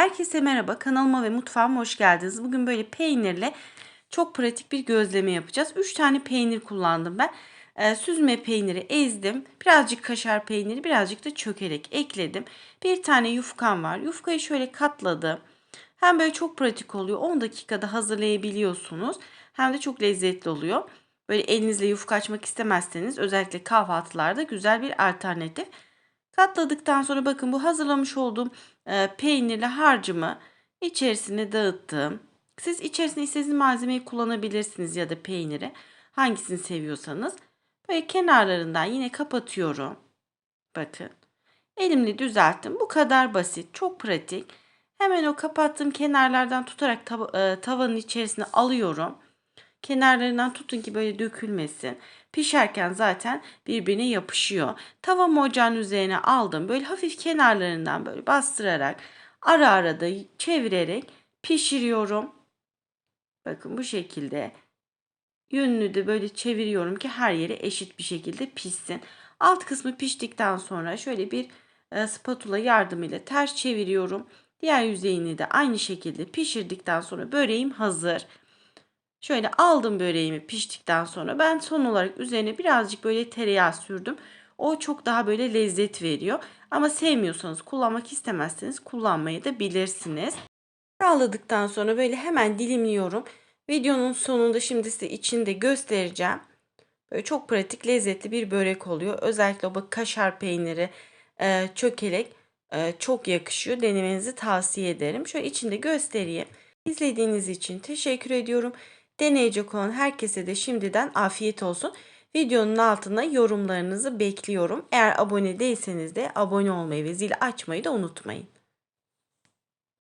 Herkese merhaba. Kanalıma ve mutfağıma hoş geldiniz. Bugün böyle peynirle çok pratik bir gözleme yapacağız. 3 tane peynir kullandım ben. Ee, süzme peyniri ezdim. Birazcık kaşar peyniri, birazcık da çökelek ekledim. Bir tane yufkam var. Yufkayı şöyle katladım. Hem böyle çok pratik oluyor. 10 dakikada hazırlayabiliyorsunuz. Hem de çok lezzetli oluyor. Böyle elinizle yufka açmak istemezseniz özellikle kahvaltılarda güzel bir alternatif. Katladıktan sonra bakın bu hazırlamış olduğum e, peynirli harcımı içerisine dağıttım. Siz içerisine istediğiniz malzemeyi kullanabilirsiniz ya da peyniri. Hangisini seviyorsanız. Böyle kenarlarından yine kapatıyorum. Bakın. Elimle düzelttim. Bu kadar basit. Çok pratik. Hemen o kapattığım kenarlardan tutarak tav- e, tavanın içerisine alıyorum. Kenarlarından tutun ki böyle dökülmesin. Pişerken zaten birbirine yapışıyor. Tavamı ocağın üzerine aldım. Böyle hafif kenarlarından böyle bastırarak ara ara da çevirerek pişiriyorum. Bakın bu şekilde yönünü de böyle çeviriyorum ki her yeri eşit bir şekilde pişsin. Alt kısmı piştikten sonra şöyle bir e, spatula yardımıyla ters çeviriyorum. Diğer yüzeyini de aynı şekilde pişirdikten sonra böreğim hazır. Şöyle aldım böreğimi piştikten sonra ben son olarak üzerine birazcık böyle tereyağı sürdüm. O çok daha böyle lezzet veriyor. Ama sevmiyorsanız kullanmak istemezseniz kullanmayı da bilirsiniz. Yağladıktan sonra böyle hemen dilimliyorum. Videonun sonunda şimdi size içinde göstereceğim. Böyle çok pratik lezzetli bir börek oluyor. Özellikle o kaşar peyniri, e, çökelek e, çok yakışıyor. Denemenizi tavsiye ederim. Şöyle içinde göstereyim. İzlediğiniz için teşekkür ediyorum. Deneyecek olan herkese de şimdiden afiyet olsun. Videonun altına yorumlarınızı bekliyorum. Eğer abone değilseniz de abone olmayı ve zil açmayı da unutmayın.